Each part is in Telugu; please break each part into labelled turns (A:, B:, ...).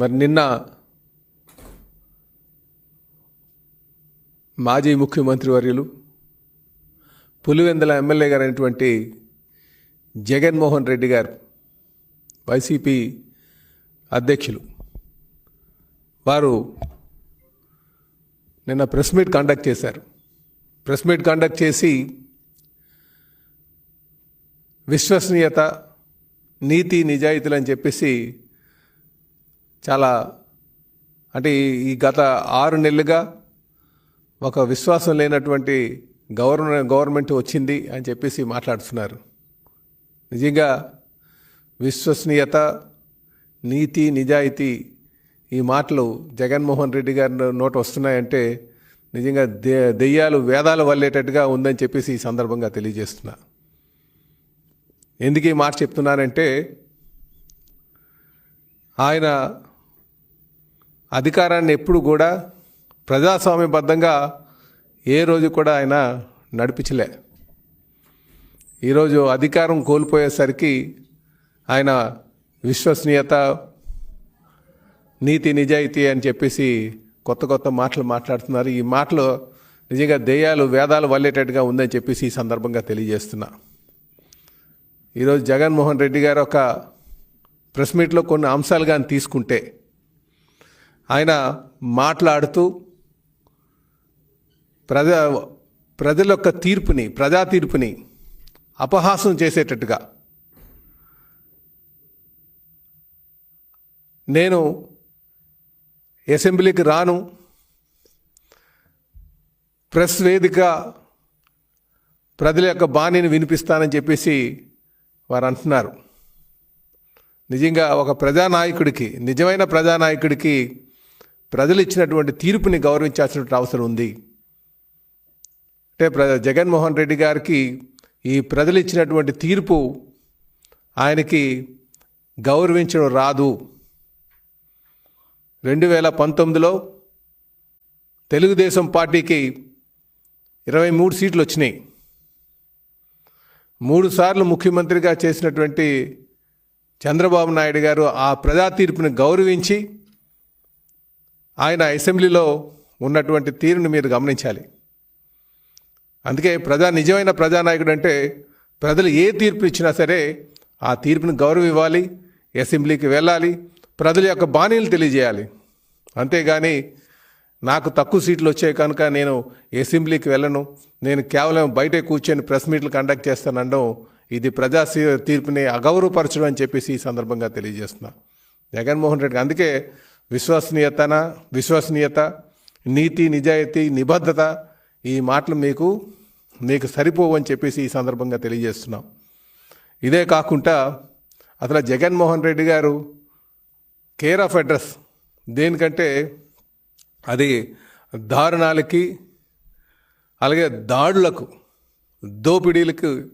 A: మరి నిన్న మాజీ ముఖ్యమంత్రి వర్యులు పులివెందుల ఎమ్మెల్యే గారైనటువంటి జగన్మోహన్ రెడ్డి గారు వైసీపీ అధ్యక్షులు వారు నిన్న ప్రెస్ మీట్ కండక్ట్ చేశారు. ప్రెస్ మీట్ కండక్ట్ చేసి విశ్వసనీయత నీతి నిజాయితీలు అని చెప్పేసి చాలా అంటే ఈ- గత ఆరు నెలలుగా ఒక విశ్వాసం లేనటువంటి గవర్న గవర్నమెంట్ వచ్చింది అని చెప్పేసి మాట్లాడుతున్నారు. నిజంగా విశ్వసనీయత నీతి నిజాయితీ ఈ మాటలు జగన్మోహన్ రెడ్డి గారి నోట వస్తున్నాయంటే నిజంగా దె దెయ్యాలు వేదాలు వల్లేటట్టుగా ఉందని చెప్పేసి ఈ సందర్భంగా తెలియజేస్తున్నా. ఎందుకు ఈ మాట చెప్తున్నానంటే ఆయన అధికారాన్ని ఎప్పుడు కూడా ప్రజాస్వామ్యబద్ధంగా ఏ రోజు కూడా ఆయన నడిపించలే. ఈరోజు అధికారం కోల్పోయేసరికి ఆయన విశ్వసనీయత నీతి నిజాయితీ అని చెప్పేసి కొత్త కొత్త మాటలు మాట్లాడుతున్నారు. ఈ మాటలు నిజంగా దెయ్యాలు వేదాలు వల్లేటట్టుగా ఉందని చెప్పేసి ఈ సందర్భంగా తెలియజేస్తున్నా. ఈరోజు జగన్మోహన్ రెడ్డి గారు ఒక ప్రెస్ మీట్లో కొన్ని అంశాలు కానీ తీసుకుంటే ఆయన మాట్లాడుతూ ప్రజా ప్రజల యొక్క తీర్పుని ప్రజా తీర్పుని అపహాసం చేసేటట్టుగా నేను అసెంబ్లీకి రాను ప్రెస్ వేదిక ప్రజల యొక్క బాణిని వినిపిస్తానని చెప్పేసి వారు అంటున్నారు. నిజంగా ఒక ప్రజానాయకుడికి నిజమైన ప్రజానాయకుడికి ప్రజలు ఇచ్చినటువంటి తీర్పుని గౌరవించాల్సినటువంటి అవసరం ఉంది. అంటే ప్ర జగన్మోహన్ రెడ్డి గారికి ఈ ప్రజలు ఇచ్చినటువంటి తీర్పు ఆయనకి గౌరవించడం రాదు. రెండు వేల పంతొమ్మిదిలో తెలుగుదేశం పార్టీకి ఇరవై మూడు సీట్లు వచ్చినాయి. మూడు సార్లు ముఖ్యమంత్రిగా చేసినటువంటి చంద్రబాబు నాయుడు గారు ఆ ప్రజా తీర్పుని గౌరవించి ఆయన అసెంబ్లీలో ఉన్నటువంటి తీరును మీరు గమనించాలి. అందుకే ప్రజా నిజమైన ప్రజానాయకుడు అంటే ప్రజలు ఏ తీర్పు ఇచ్చినా సరే ఆ తీర్పును గౌరవం ఇవ్వాలి అసెంబ్లీకి వెళ్ళాలి ప్రజల యొక్క బాణీలు తెలియజేయాలి. అంతేగాని నాకు తక్కువ సీట్లు వచ్చాయి కనుక నేను అసెంబ్లీకి వెళ్ళను నేను కేవలం బయటే కూర్చొని ప్రెస్ మీట్లు కండక్ట్ చేస్తానండం ఇది ప్రజా తీర్పుని అగౌరవపరచడం అని చెప్పేసి ఈ సందర్భంగా తెలియజేస్తున్నా. జగన్మోహన్ రెడ్డి అందుకే విశ్వసనీయతన? విశ్వసనీయత? నీతి నిజాయితీ నిబద్ధత ఈ మాటలు మీకు మీకు సరిపోవు అని చెప్పేసి ఈ సందర్భంగా తెలియజేస్తున్నాం. ఇదే కాకుండా అసలు జగన్మోహన్ రెడ్డి గారు కేర్ ఆఫ్ అడ్రస్ దేనికంటే అది దారుణాలకి అలాగే దాడులకు దోపిడీలకు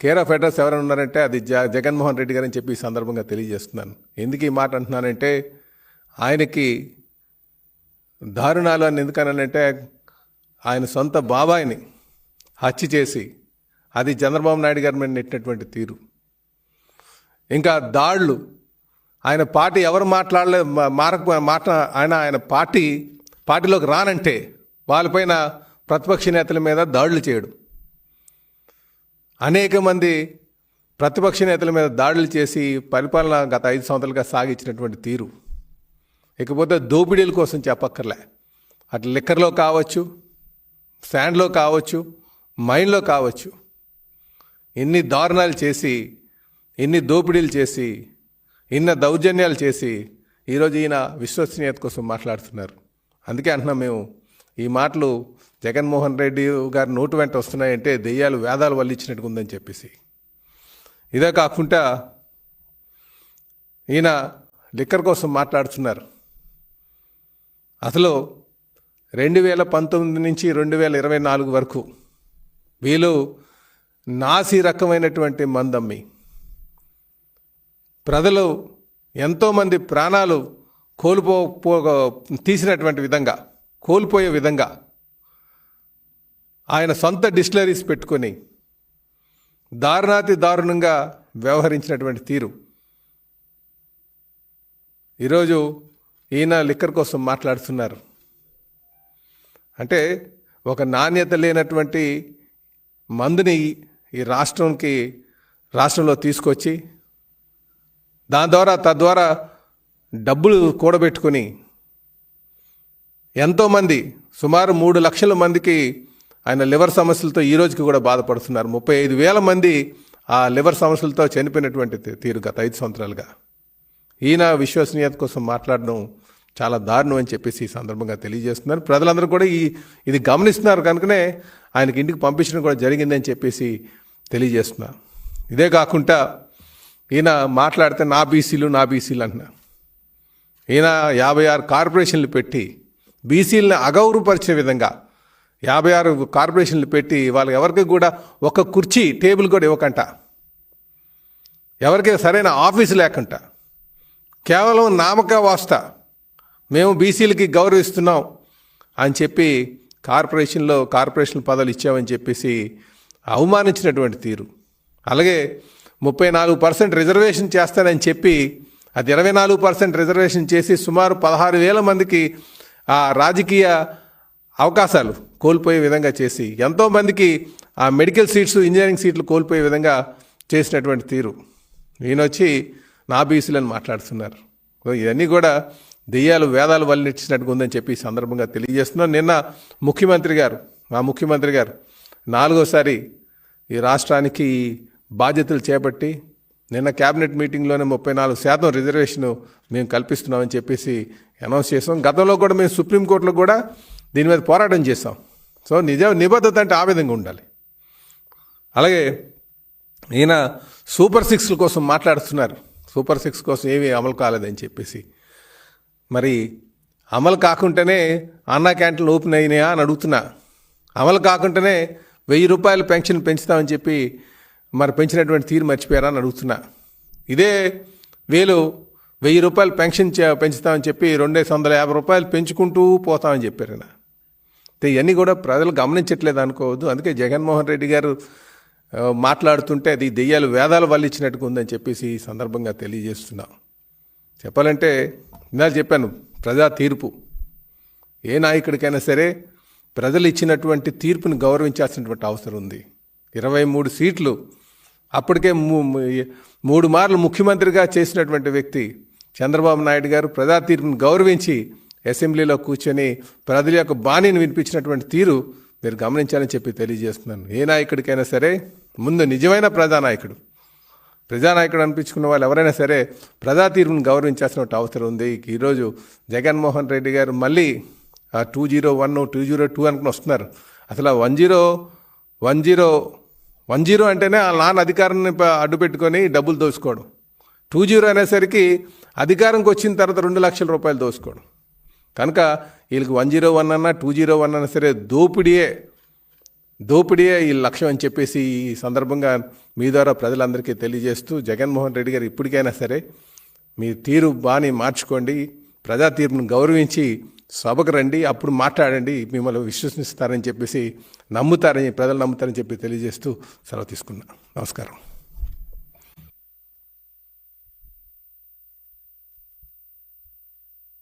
A: కేర్ ఆఫ్ అడ్రస్ ఎవరైనా ఉన్నారంటే అది జ జగన్మోహన్ రెడ్డి గారని చెప్పి ఈ సందర్భంగా తెలియజేస్తున్నాను. ఎందుకు ఈ మాట అంటున్నానంటే ఆయనకి దారుణాలు అని ఎందుకనంటే ఆయన సొంత బాబాయిని హత్య చేసి అది చంద్రబాబు నాయుడు గారి మీద నెట్టినటువంటి తీరు. ఇంకా దాడులు ఆయన పార్టీ ఎవరు మాట్లాడలే మారక మాట ఆయన ఆయన పార్టీ పార్టీలోకి రానంటే వాళ్ళపైన ప్రతిపక్ష నేతల మీద దాడులు చేయడం. అనేక మంది ప్రతిపక్ష నేతల మీద దాడులు చేసి పరిపాలన గత ఐదు సంవత్సరాలుగా సాగించినటువంటి తీరు. ఇకపోతే దోపిడీల కోసం చెప్పక్కర్లే. అటు లిక్కర్లో కావచ్చు శాండ్లో కావచ్చు మైన్లో కావచ్చు. ఎన్ని దారుణాలు చేసి ఎన్ని దోపిడీలు చేసి ఇన్న దౌర్జన్యాలు చేసి ఈరోజు ఈయన విశ్వసనీయత కోసం మాట్లాడుతున్నారు. అందుకే అంటున్నాం మేము ఈ మాటలు జగన్మోహన్ రెడ్డి గారి నోటు వెంట వస్తున్నాయంటే దెయ్యాలు వేదాలు వల్లించినట్టుగా ఉందని చెప్పేసి. ఇదే కాకుండా ఈయన లిక్కర్ కోసం మాట్లాడుతున్నారు. అసలు రెండు వేల పంతొమ్మిది నుంచి రెండు వేల ఇరవై నాలుగు వరకు వీళ్ళు నాసి రకమైనటువంటి మందమ్మి ప్రజలు ఎంతోమంది ప్రాణాలు కోల్పో తీసినటువంటి విధంగా కోల్పోయే విధంగా ఆయన సొంత డిస్టిలరీస్ పెట్టుకొని దారుణాతి దారుణంగా వ్యవహరించినటువంటి తీరు. ఈరోజు ఈయన లిక్కర్ కోసం మాట్లాడుతున్నారు. అంటే ఒక నాణ్యత లేనటువంటి మందుని ఈ రాష్ట్రంకి రాష్ట్రంలో తీసుకొచ్చి దాని ద్వారా తద్వారా డబ్బులు కూడబెట్టుకొని ఎంతోమంది సుమారు మూడు లక్షల మందికి ఆయన లివర్ సమస్యలతో ఈ రోజుకి కూడా బాధపడుతున్నారు. ముప్పై ఐదు వేల మంది ఆ లివర్ సమస్యలతో చనిపోయినటువంటి తీరు గత ఐదు సంవత్సరాలుగా. ఈయన విశ్వసనీయత కోసం మాట్లాడడం చాలా దారుణం అని చెప్పేసి ఈ సందర్భంగా తెలియజేస్తున్నారు. ప్రజలందరూ కూడా ఈ ఇది గమనిస్తున్నారు కనుకనే ఆయనకి ఇంటికి పంపించడం కూడా జరిగిందని చెప్పేసి తెలియజేస్తున్నారు. ఇదే కాకుండా ఈయన మాట్లాడితే నా బీసీలు నా బీసీలు అంటున్నారు ఈయన యాభై ఆరు కార్పొరేషన్లు పెట్టి బీసీలను అగౌరవపరిచే విధంగా యాభై ఆరు కార్పొరేషన్లు పెట్టి వాళ్ళకి ఎవరికి కూడా ఒక కుర్చీ టేబుల్ కూడా ఇవ్వకంట. ఎవరికి సరైన ఆఫీసు లేకుండా కేవలం నామక వాస్త. మేము బీసీలకి గౌరవిస్తున్నాం అని చెప్పి కార్పొరేషన్లో కార్పొరేషన్ పదవులు ఇచ్చామని చెప్పేసి అవమానించినటువంటి తీరు. అలాగే ముప్పై నాలుగు పర్సెంట్ రిజర్వేషన్ చేస్తానని చెప్పి అది ఇరవై నాలుగు పర్సెంట్ రిజర్వేషన్ చేసి సుమారు పదహారు వేల మందికి ఆ రాజకీయ అవకాశాలు కోల్పోయే విధంగా చేసి ఎంతోమందికి ఆ మెడికల్ సీట్స్ ఇంజనీరింగ్ సీట్లు కోల్పోయే విధంగా చేసినటువంటి తీరు. నేను వచ్చి నా బీసీలని మాట్లాడుతున్నారు. ఇవన్నీ కూడా దెయ్యాలు వేదాలు వల్లించినట్టుగా ఉందని చెప్పి సందర్భంగా తెలియజేస్తున్నాను నిన్న ముఖ్యమంత్రి గారు మా ముఖ్యమంత్రి గారు నాలుగోసారి ఈ రాష్ట్రానికి బాధ్యతలు చేపట్టి నిన్న క్యాబినెట్ మీటింగ్లోనే ముప్పై నాలుగు శాతం రిజర్వేషన్ మేము కల్పిస్తున్నామని చెప్పేసి అనౌన్స్ చేసాం గతంలో కూడా మేము సుప్రీంకోర్టులో కూడా దీని మీద పోరాటం చేసాం సో నిజం నిబద్ధత అంటే ఆ విధంగా ఉండాలి. అలాగే ఈయన సూపర్ సిక్స్ల కోసం మాట్లాడుతున్నారు. సూపర్ సిక్స్ కోసం ఏమీ అమలు కాలేదని చెప్పేసి మరి అమలు కాకుండానే అన్నా క్యాంటీన్లు ఓపెన్ అయినాయా అని అడుగుతున్నా. అమలు కాకుండానే వెయ్యి రూపాయలు పెన్షన్ పెంచుతామని చెప్పి మరి పెంచినటువంటి తీరు మర్చిపోయారా అని అడుగుతున్నా. ఇదే వేలు వెయ్యి రూపాయలు పెన్షన్ చే- పెంచుతామని చెప్పి రెండేసి వందల యాభై రూపాయలు పెంచుకుంటూ పోతామని చెప్పారు ఆయన. అయితే ఇవన్నీ కూడా ప్రజలు గమనించట్లేదు అనుకోవద్దు. అందుకే జగన్మోహన్ రెడ్డి గారు మాట్లాడుతుంటే అది దెయ్యాలు వేదాలు వల్లిచ్చినట్టుగా ఉందని చెప్పేసి ఈ సందర్భంగా తెలియజేస్తున్నాం. చెప్పాలంటే ఇందాక చెప్పాను ప్రజా తీర్పు. ఏ నాయకుడికైనా సరే ప్రజలు ఇచ్చినటువంటి తీర్పును గౌరవించాల్సినటువంటి అవసరం ఉంది. ఇరవై మూడు సీట్లు అప్పటికే మూడు మార్లు ముఖ్యమంత్రిగా చేసినటువంటి వ్యక్తి చంద్రబాబు నాయుడు గారు ప్రజా తీర్పును గౌరవించి అసెంబ్లీలో కూర్చొని ప్రజల యొక్క బాణిని వినిపించినటువంటి తీరు మీరు గమనించాలని చెప్పి తెలియజేస్తున్నాను. ఏ నాయకుడికైనా సరే ముందు నిజమైన ప్రజానాయకుడు. ప్రజానాయకుడు అనిపించుకున్న వాళ్ళు ఎవరైనా సరే ప్రజా తీర్పును గౌరవించాల్సిన అవసరం ఉంది. ఈరోజు జగన్మోహన్ రెడ్డి గారు మళ్ళీ two zero one two zero two అనుకుని వస్తున్నారు. అసలు one zero one zero one zero అంటేనే ఆ నాన్న అధికారాన్ని అడ్డు పెట్టుకొని డబ్బులు దోచుకోవడం టూ జీరో అనేసరికి అధికారంకి వచ్చిన తర్వాత రెండు లక్షల రూపాయలు దోచుకోవడం కనుక వీళ్ళకి వన్ జీరో వన్ అన్నా టూ జీరో వన్ అన్నా సరే దోపిడీయే దోపిడీయే ఈ లక్ష్యం అని చెప్పేసి ఈ సందర్భంగా మీ ద్వారా ప్రజలందరికీ తెలియజేస్తూ జగన్మోహన్ రెడ్డి గారు ఇప్పటికైనా సరే మీ తీరు బాని మార్చుకోండి ప్రజా తీర్పును గౌరవించి సభకు రండి అప్పుడు మాట్లాడండి మిమ్మల్ని విశ్వసిస్తారని చెప్పేసి నమ్ముతారని ప్రజలు నమ్ముతారని చెప్పి తెలియజేస్తూ సెలవు తీసుకున్నా. నమస్కారం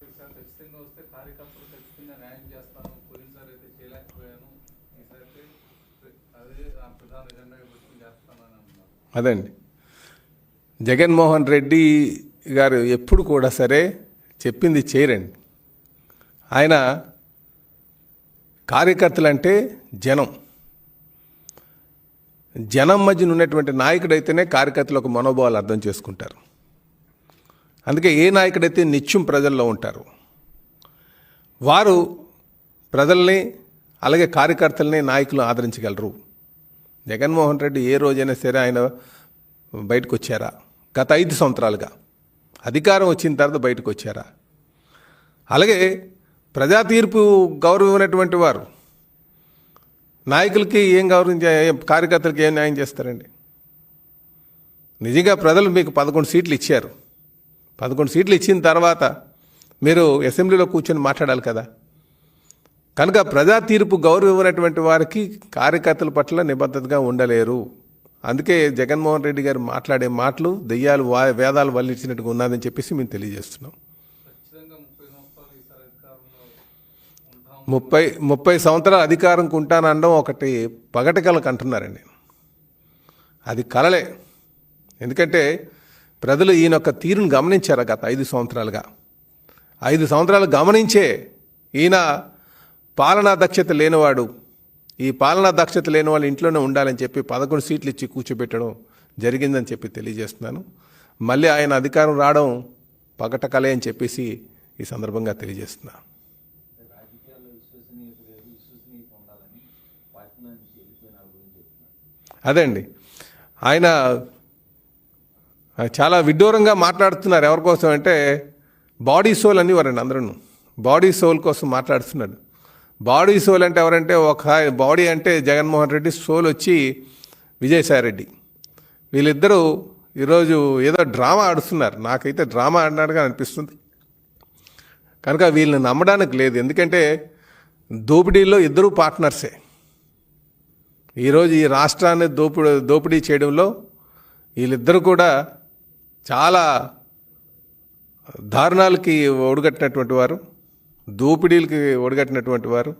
B: ఈసారి ఖచ్చితంగా వస్తే కార్యకర్తలు ఖచ్చితంగా న్యాయం చేస్తాను పోయినసారి అయితే చేయలేకపోయాను ఈసారి అయితే అదే ఆ ప్రధాన ఎజెండాగా పెట్టుకుని చేస్తానని అన్నారు
A: అదండి. జగన్మోహన్ రెడ్డి గారు ఎప్పుడు కూడా సరే చెప్పింది చేయరండి. ఆయన కార్యకర్తలంటే జనం. జనం మధ్యన ఉన్నటువంటి నాయకుడైతేనే కార్యకర్తలకు మనోభావాలు అర్థం చేసుకుంటారు. అందుకే ఏ నాయకుడైతే నిత్యం ప్రజల్లో ఉంటారు వారు ప్రజల్ని అలాగే కార్యకర్తల్ని నాయకులు ఆదరించగలరు. జగన్మోహన్ రెడ్డి ఏ రోజైనా సరే ఆయన బయటకు వచ్చారా గత ఐదు సంవత్సరాలుగా. అధికారం వచ్చిన తర్వాత బయటకు వచ్చారా అలాగే ప్రజా తీర్పు గౌరవమైనటువంటి వారు నాయకులకి ఏం గౌరవం కార్యకర్తలకి ఏం న్యాయం చేస్తారండి? నిజంగా ప్రజలు మీకు పదకొండు సీట్లు ఇచ్చారు. పదకొండు సీట్లు ఇచ్చిన తర్వాత మీరు అసెంబ్లీలో కూర్చొని మాట్లాడాలి కదా? కనుక ప్రజా తీర్పు గౌరవమైనటువంటి వారికి కార్యకర్తల పట్ల నిబద్ధతగా ఉండలేరు. అందుకే జగన్మోహన్ రెడ్డి గారు మాట్లాడే మాటలు దెయ్యాలు వా- వేదాలు వల్లించినట్టుగా ఉన్నదని చెప్పేసి మేము తెలియజేస్తున్నాం.
B: ముప్పై
A: ముప్పై సంవత్సరాలు సంవత్సరాల అధికారం ఉంటానడం ఒకటి పగటి కళకు అంటున్నారండి. అది కలలే. ఎందుకంటే ప్రజలు ఈయన యొక్క తీరును గమనించారు గత ఐదు సంవత్సరాలుగా. ఐదు సంవత్సరాలు గమనించే ఈయన పాలనా దక్షత లేనివాడు ఈ పాలనా దక్షత లేని వాళ్ళు ఇంట్లోనే ఉండాలని చెప్పి పదకొండు సీట్లు ఇచ్చి కూర్చోబెట్టడం జరిగిందని చెప్పి తెలియజేస్తున్నాను. మళ్ళీ ఆయన అధికారం రావడం పగట కలే అని చెప్పేసి ఈ సందర్భంగా తెలియజేస్తున్నా. అదే అండి. ఆయన చాలా విడ్డూరంగా మాట్లాడుతున్నారు ఎవరి కోసం అంటే బాడీ సోల్ అని వారండి అందరూ బాడీ సోల్ కోసం మాట్లాడుతున్నాడు బాడీ సోల్ అంటే ఎవరంటే ఒక బాడీ అంటే జగన్మోహన్ రెడ్డి సోల్ వచ్చి విజయసాయి రెడ్డి వీళ్ళిద్దరూ ఈరోజు ఏదో డ్రామా ఆడుతున్నారు నాకైతే డ్రామా ఆడినట్టుగా అనిపిస్తుంది. కనుక వీళ్ళని నమ్మడానికి లేదు. ఎందుకంటే దోపిడీలో ఇద్దరూ పార్ట్నర్సే. ఈరోజు ఈ రాష్ట్రాన్ని దోపిడీ దోపిడీ చేయడంలో వీళ్ళిద్దరూ కూడా చాలా దారుణాలకి ఒడిగట్టినటువంటి వారు. దోపిడీలకి ఒడిగట్టినటువంటి వారు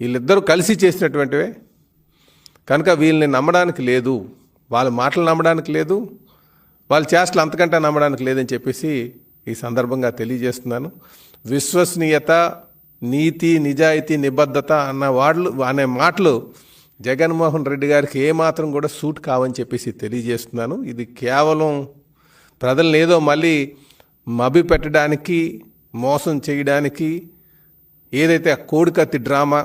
A: వీళ్ళిద్దరూ కలిసి చేసినటువంటివే. కనుక వీళ్ళని నమ్మడానికి లేదు. వాళ్ళ మాటలు నమ్మడానికి లేదు. వాళ్ళ చేష్టలు అంతకంటే నమ్మడానికి లేదని చెప్పేసి ఈ సందర్భంగా తెలియజేస్తున్నాను. విశ్వసనీయత నీతి నిజాయితీ నిబద్ధత అన్న వాళ్ళు అనే మాటలు జగన్మోహన్ రెడ్డి గారికి ఏమాత్రం కూడా సూట్ కావని చెప్పేసి తెలియజేస్తున్నాను. ఇది కేవలం ప్రజలను ఏదో మళ్ళీ మభి పెట్టడానికి మోసం చేయడానికి ఏదైతే ఆ కోడికత్తి డ్రామా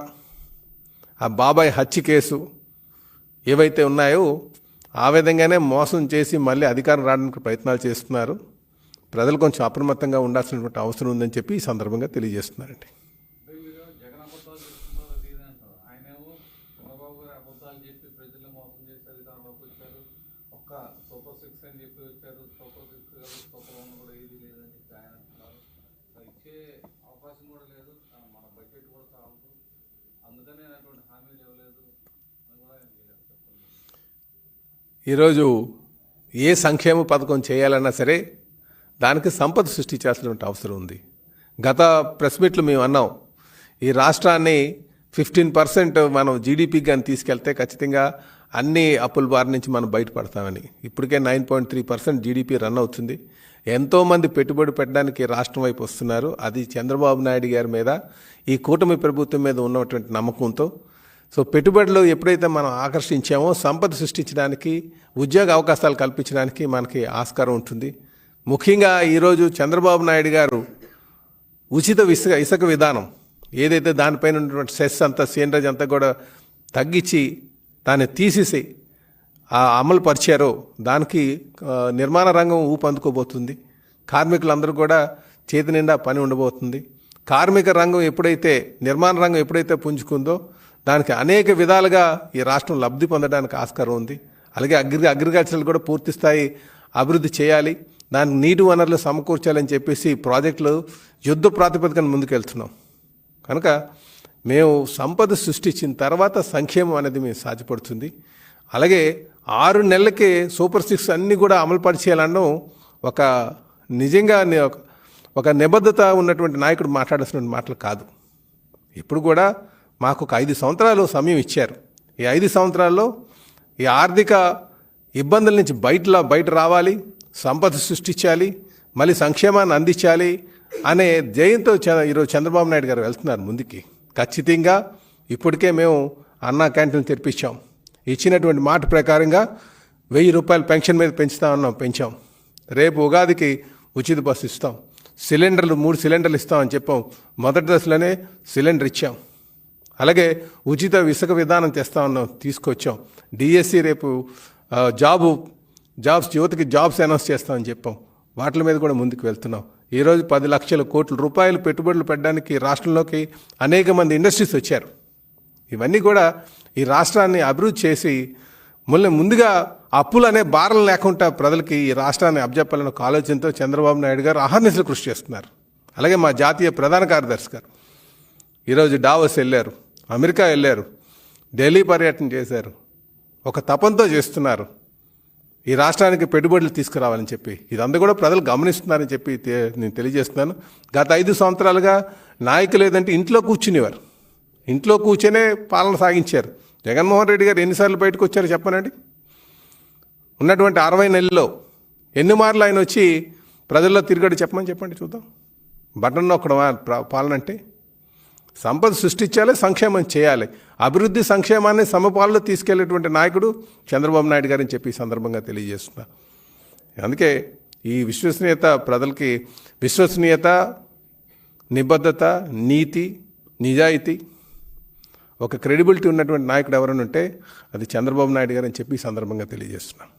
A: ఆ బాబాయ్ హత్య కేసు ఏవైతే ఉన్నాయో ఆ విధంగానే మోసం చేసి మళ్ళీ అధికారం రావడానికి ప్రయత్నాలు చేస్తున్నారు. ప్రజలు కొంచెం అప్రమత్తంగా ఉండాల్సినటువంటి అవసరం ఉందని చెప్పి ఈ సందర్భంగా తెలియజేస్తున్నారండి
B: అంటే మీరు జగన్ అబద్ధాలు చెప్తున్నారు అది ఇది అంటారు ఆయనేమో చంద్రబాబు గారు అబద్ధాలు చెప్పి ప్రజల్ని మోసం చేసి అధికారంలోకి వచ్చారు ఒక్క సూపర్ సిక్స్ అని చెప్పి వచ్చారు సూపర్ సిక్స్ కాదు సూపర్ వన్ కూడా ఏది లేదని చెప్పి ఆయన అంటున్నారు మరి ఇచ్చే అవకాశం కూడా లేదు. మన బడ్జెట్ కూడా చాలదు. అందుకనే అటువంటి హామీలు ఇవ్వలేదు అని కూడా
A: ఈరోజు ఏ సంక్షేమ పథకం చేయాలన్నా సరే దానికి సంపద సృష్టించాల్సినటువంటి అవసరం ఉంది. గత ప్రెస్ మీట్లు మేము అన్నాం. ఈ రాష్ట్రాన్ని ఫిఫ్టీన్ పర్సెంట్ మనం జీడిపి కానీ తీసుకెళ్తే ఖచ్చితంగా అన్ని అప్పుల బారి నుంచి మనం బయటపడతామని. ఇప్పటికే nine point three percent GDP run అవుతుంది. ఎంతోమంది పెట్టుబడి పెట్టడానికి రాష్ట్రం వైపు వస్తున్నారు. అది చంద్రబాబు నాయుడు గారి మీద ఈ కూటమి ప్రభుత్వం మీద ఉన్నటువంటి నమ్మకంతో. సో పెట్టుబడులు ఎప్పుడైతే మనం ఆకర్షించామో సంపద సృష్టించడానికి ఉద్యోగ అవకాశాలు కల్పించడానికి మనకి ఆస్కారం ఉంటుంది. ముఖ్యంగా ఈరోజు చంద్రబాబు నాయుడు గారు ఉచిత ఇసుక ఇసుక విధానం ఏదైతే దానిపైన ఉన్నటువంటి సెస్ అంతా సీనరేజ్ అంతా కూడా తగ్గించి దాన్ని తీసేసి అమలు పరిచారో దానికి నిర్మాణ రంగం ఊపందుకోబోతుంది కార్మికులందరూ కూడా చేతి నిండా పని ఉండబోతుంది. కార్మిక రంగం ఎప్పుడైతే నిర్మాణ రంగం ఎప్పుడైతే పుంజుకుందో దానికి అనేక విధాలుగా ఈ రాష్ట్రం లబ్ధి పొందడానికి ఆస్కారం ఉంది. అలాగే అగ్రి అగ్రికల్చర్ కూడా పూర్తి స్థాయి అభివృద్ధి చేయాలి. దానికి నీటి వనరులు సమకూర్చాలని చెప్పేసి ప్రాజెక్టులు యుద్ధ ప్రాతిపదికన ముందుకెళ్తున్నాం. కనుక మేము సంపద సృష్టించిన తర్వాత సంక్షేమం అనేది మేము సాధ్యపడుతుంది. అలాగే ఆరు నెలలకే సూపర్ సిక్స్ అన్నీ కూడా అమలు పరిచేయాలనడం ఒక నిజంగా ఒక- నిబద్ధత ఉన్నటువంటి నాయకుడు మాట్లాడాల్సిన మాటలు కాదు. ఇప్పుడు కూడా మాకు ఒక ఐదు సంవత్సరాలు సమయం ఇచ్చారు. ఈ ఐదు సంవత్సరాల్లో ఈ ఆర్థిక ఇబ్బందుల నుంచి బయటలో బయట రావాలి సంపద సృష్టించాలి మళ్ళీ సంక్షేమాన్ని అందించాలి అనే జయంతో చ- ఈరోజు చంద్రబాబు నాయుడు గారు వెళ్తున్నారు ముందుకి. ఖచ్చితంగా ఇప్పటికే మేము అన్నా క్యాంటీన్ తెరిపించాం. ఇచ్చినటువంటి మాట ప్రకారంగా వెయ్యి రూపాయలు పెన్షన్ మీద పెంచుతా ఉన్నాం పెంచాం. రేపు ఉగాదికి ఉచిత బస్సు ఇస్తాం. సిలిండర్లు మూడు సిలిండర్లు ఇస్తామని చెప్పాం. మొదటి దశలోనే సిలిండర్ ఇచ్చాం. అలాగే ఉచిత ఇసుక విధానం తెస్తా ఉన్నాం తీసుకొచ్చాం. డిఎస్సి రేపు జాబు జాబ్స్ యువతకి జాబ్స్ అనౌన్స్ చేస్తామని చెప్పాం. వాటి మీద కూడా ముందుకు వెళ్తున్నాం. ఈరోజు పది లక్షల కోట్ల రూపాయలు పెట్టుబడులు పెట్టడానికి రాష్ట్రంలోకి అనేక మంది ఇండస్ట్రీస్ వచ్చారు. ఇవన్నీ కూడా ఈ రాష్ట్రాన్ని అభివృద్ధి చేసి మళ్ళీ ముందుగా అప్పులు అనే భారం లేకుండా ప్రజలకి ఈ రాష్ట్రాన్ని అబ్జెప్పాలన్న ఒక ఆలోచనతో చంద్రబాబు నాయుడు గారు అహర్నిశలు కృషి చేస్తున్నారు. అలాగే మా జాతీయ ప్రధాన కార్యదర్శి గారు. ఈరోజు డావస్ వెళ్ళారు అమెరికా వెళ్ళారు ఢిల్లీ పర్యటన చేశారు ఒక తపంతో చేస్తున్నారు. ఈ రాష్ట్రానికి పెట్టుబడులు తీసుకురావాలని చెప్పి. ఇదంతా కూడా ప్రజలు గమనిస్తున్నారని చెప్పి నేను తెలియజేస్తున్నాను. గత ఐదు సంవత్సరాలుగా నాయకులు ఏదంటే ఇంట్లో కూర్చునేవారు. ఇంట్లో కూర్చొనే పాలన సాగించారు. జగన్మోహన్ రెడ్డి గారు ఎన్నిసార్లు బయటకు వచ్చారు చెప్పనండి? ఉన్నటువంటి అరవై నెలల్లో ఎన్ని మార్లు ఆయన వచ్చి ప్రజల్లో తిరిగాడు చెప్పమని చెప్పండి చూద్దాం. బటన్ నొక్కడం ప్ర- పాలన అంటే సంపద సృష్టించాలి సంక్షేమం చేయాలి. అభివృద్ధి సంక్షేమాన్ని సమపాలలో తీసుకెళ్ళేటువంటి నాయకుడు చంద్రబాబు నాయుడు గారని చెప్పి ఈ సందర్భంగా తెలియజేస్తున్నా. అందుకే ఈ విశ్వసనీయత ప్రజలకి విశ్వసనీయత నిబద్ధత నీతి నిజాయితీ ఒక క్రెడిబిలిటీ ఉన్నటువంటి నాయకుడు ఎవరైనా ఉంటే అది చంద్రబాబు నాయుడు గారు అని చెప్పి ఈ సందర్భంగా తెలియజేస్తున్నాను.